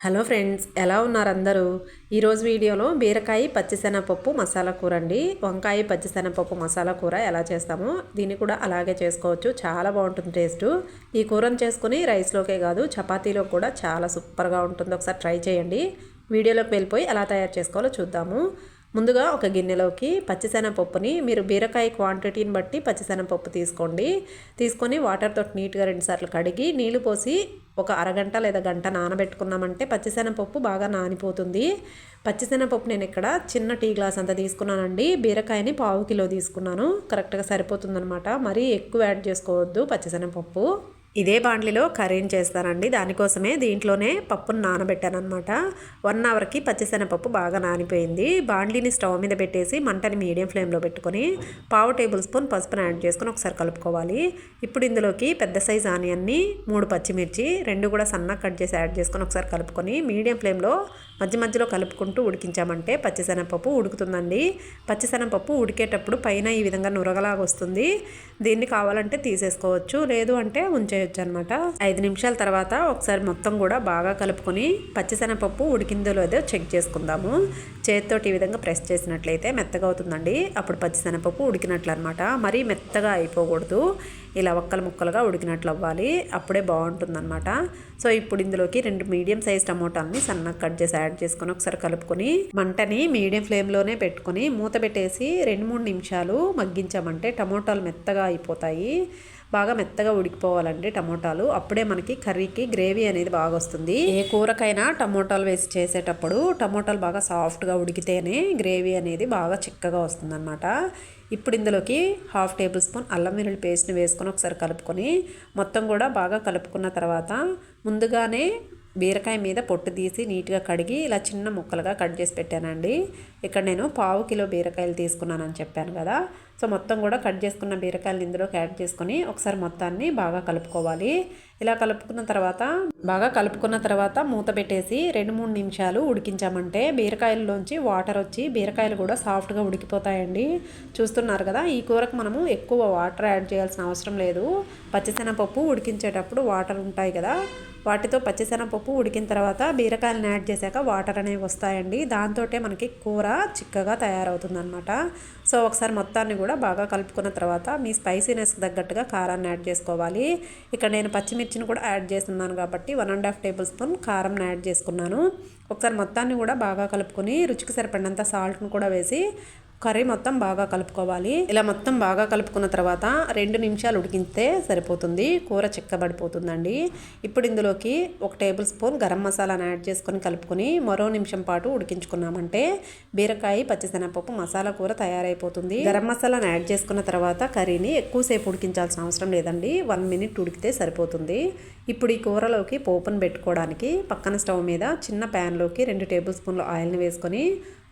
Hello friends ఎలా ఉన్నారు అందరూ? ఈరోజు వీడియోలో బీరకాయ పచ్చిశనగపప్పు మసాలా కూర అండి. వంకాయ పచ్చిశనగపప్పు మసాలా కూర ఎలా చేస్తామో దీన్ని కూడా అలాగే చేసుకోవచ్చు. చాలా బాగుంటుంది టేస్ట్. ఈ కూరను చేసుకుని రైస్లోకే కాదు చపాతీలో కూడా చాలా సూపర్గా ఉంటుంది. ఒకసారి ట్రై చేయండి. వీడియోలోకి వెళ్ళిపోయి ఎలా తయారు చేసుకోవాలో చూద్దాము. ముందుగా ఒక గిన్నెలోకి పచ్చిశనగపప్పుని మీరు బీరకాయ క్వాంటిటీని బట్టి పచ్చిశనగపప్పు తీసుకోండి. తీసుకొని వాటర్తో నీట్గా రెండుసార్లు కడిగి నీళ్ళు పోసి ఒక అరగంట లేదా గంట నానబెట్టుకున్నామంటే పచ్చిశనగపప్పు బాగా నానిపోతుంది. పచ్చిశనగపప్పు నేను ఇక్కడ చిన్న టీ గ్లాస్ అంతా తీసుకున్నానండి. బీరకాయని పావు కిలో తీసుకున్నాను. కరెక్ట్గా సరిపోతుందనమాట మరీ ఎక్కువ యాడ్ చేసుకోవద్దు పచ్చిశనగపప్పు. ఇదే బాండ్లీలో కర్రీని చేస్తానండి. దానికోసమే దీంట్లోనే పప్పును నానబెట్టాను వన్ అవర్కి పచ్చిశనగపప్పు బాగా నానిపోయింది. బాండ్లీని స్టవ్ మీద పెట్టేసి మంటని మీడియం ఫ్లేమ్లో పెట్టుకొని పావు టేబుల్ స్పూన్ పసుపును యాడ్ చేసుకొని ఒకసారి కలుపుకోవాలి. ఇప్పుడు ఇందులోకి పెద్ద సైజ్ ఆనియన్ని మూడు పచ్చిమిర్చి రెండు కూడా సన్నగా కట్ చేసి యాడ్ చేసుకొని ఒకసారి కలుపుకొని మీడియం ఫ్లేమ్లో మధ్య మధ్యలో కలుపుకుంటూ ఉడికించామంటే పచ్చిశనగపప్పు ఉడుకుతుందండి. పచ్చిశనగపప్పు ఉడికేటప్పుడు పైన ఈ విధంగా నురగలాగా వస్తుంది. దీన్ని కావాలంటే తీసేసుకోవచ్చు. లేదు అంటే చేయొచ్చు అనమాట ఐదు నిమిషాల తర్వాత ఒకసారి మొత్తం కూడా బాగా కలుపుకొని పచ్చిశనగపప్పు ఉడికిందో లేదో చెక్ చేసుకుందాము. చేతితోటి ఈ విధంగా ప్రెస్ చేసినట్లయితే మెత్తగా అవుతుందండి. అప్పుడు పచ్చిశనగపప్పు ఉడికినట్లు అనమాట మరీ మెత్తగా అయిపోకూడదు. ఇలా ఒక్కలు ముక్కలుగా ఉడికినట్లు అవ్వాలి అప్పుడే బాగుంటుందన్నమాట సో ఇప్పుడు ఇందులోకి రెండు మీడియం సైజ్ టమోటాలని సన్నగా కట్ చేసి యాడ్ చేసుకొని ఒకసారి కలుపుకొని మంటని మీడియం ఫ్లేమ్లోనే పెట్టుకొని మూత పెట్టేసి రెండు మూడు నిమిషాలు మగ్గించామంటే టమోటాలు మెత్తగా అయిపోతాయి. బాగా మెత్తగా ఉడికిపోవాలండి టమోటాలు. అప్పుడే మనకి కర్రీకి గ్రేవీ అనేది బాగా వస్తుంది. ఏ కూరకైనా టమోటాలు వేసి చేసేటప్పుడు టమోటాలు బాగా సాఫ్ట్గా ఉడికితేనే గ్రేవీ అనేది బాగా చిక్కగా వస్తుందన్నమాట. ఇప్పుడు ఇందులోకి హాఫ్ టేబుల్ స్పూన్ అల్లం వెల్లుల్లి పేస్ట్ని వేసుకొని ఒకసారి కలుపుకొని మొత్తం కూడా బాగా కలుపుకున్న తర్వాత ముందుగానే బీరకాయ మీద పొట్టు తీసి నీట్గా కడిగి ఇలా చిన్న ముక్కలుగా కట్ చేసి పెట్టానండి. ఇక్కడ నేను పావు కిలో బీరకాయలు తీసుకున్నానని చెప్పాను కదా. సో మొత్తం కూడా కట్ చేసుకున్న బీరకాయలు ఇందులోకి యాడ్ చేసుకొని ఒకసారి మొత్తాన్ని బాగా కలుపుకోవాలి. ఇలా కలుపుకున్న తర్వాత బాగా కలుపుకున్న తర్వాత మూత పెట్టేసి రెండు మూడు నిమిషాలు ఉడికించామంటే బీరకాయల్లోంచి వాటర్ వచ్చి బీరకాయలు కూడా సాఫ్ట్గా ఉడికిపోతాయండి. చూస్తున్నారు కదా ఈ కూరకు మనము ఎక్కువ వాటర్ యాడ్ చేయాల్సిన అవసరం లేదు. పచ్చిశనగపప్పు ఉడికించేటప్పుడు వాటర్ ఉంటాయి కదా వాటితో పచ్చిశనగపప్పు ఉడికిన తర్వాత బీరకాయలను యాడ్ చేశాక వాటర్ అనేవి వస్తాయండి. దాంతో మనకి కూర చిక్కగా తయారవుతుంది అనమాట సో ఒకసారి మొత్తాన్ని కూడా బాగా కలుపుకున్న తర్వాత మీ స్పైసీనెస్ తగ్గట్టుగా కారాన్ని యాడ్ చేసుకోవాలి. ఇక్కడ నేను పచ్చిమిర్చిని కూడా యాడ్ చేస్తున్నాను కాబట్టి one and half tablespoon కారంని యాడ్ చేసుకున్నాను. ఒకసారి మొత్తాన్ని కూడా బాగా కలుపుకొని రుచికి సరిపడినంత సాల్ట్ను కూడా వేసి కర్రీ మొత్తం బాగా కలుపుకోవాలి. ఇలా మొత్తం బాగా కలుపుకున్న తర్వాత రెండు నిమిషాలు ఉడికితే సరిపోతుంది. కూర చిక్కబడిపోతుందండి. ఇప్పుడు ఇందులోకి ఒక టేబుల్ స్పూన్ గరం మసాలాను యాడ్ చేసుకొని కలుపుకొని మరో నిమిషం పాటు ఉడికించుకున్నామంటే బీరకాయ పచ్చిశనగపప్పు మసాలా కూర తయారైపోతుంది. గరం మసాలాను యాడ్ చేసుకున్న తర్వాత కర్రీని ఎక్కువసేపు ఉడికించాల్సిన అవసరం లేదండి. వన్ మినిట్ ఉడికితే సరిపోతుంది. ఇప్పుడు ఈ కూరలోకి పోపును పెట్టుకోవడానికి పక్కన స్టవ్ మీద చిన్న ప్యాన్లోకి రెండు టేబుల్ స్పూన్లు ఆయిల్ని వేసుకొని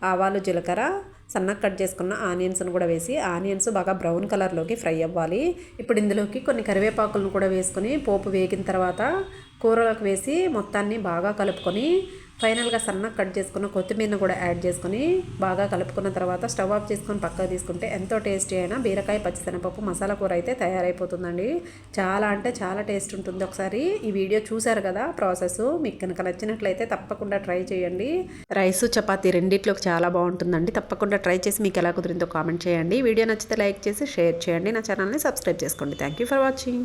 ఆవాలు జీలకర్ర సన్నగా కట్ చేసుకున్న ఆనియన్స్ను కూడా వేసి ఆనియన్స్ బాగా బ్రౌన్ కలర్లోకి ఫ్రై అవ్వాలి. ఇప్పుడు ఇందులోకి కొన్ని కరివేపాకులను కూడా వేసుకొని పోపు వేగిన తర్వాత కూరలోకి వేసి మొత్తాన్ని బాగా కలుపుకొని ఫైనల్గా సన్నగా కట్ చేసుకున్న కొత్తిమీరను కూడా యాడ్ చేసుకుని బాగా కలుపుకున్న తర్వాత స్టవ్ ఆఫ్ చేసుకొని పక్కకు తీసుకుంటే ఎంతో టేస్టీ అయినా బీరకాయ పచ్చిశనగపప్పు మసాలా కూర అయితే తయారైపోతుందండి. చాలా అంటే చాలా టేస్ట్ ఉంటుంది. ఒకసారి ఈ వీడియో చూసారు కదా ప్రాసెస్. మీకు కనుక నచ్చినట్లయితే తప్పకుండా ట్రై చేయండి. రైస్ చపాతీ రెండిట్లోకి చాలా బాగుంటుందండి. తప్పకుండా ట్రై చేసి మీకు ఎలా కుదిరిందో కామెంట్ చేయండి. వీడియో నచ్చితే లైక్ చేసి షేర్ చేయండి. నా ఛానల్ని సబ్స్క్రైబ్ చేసుకోండి. Thank you for watching.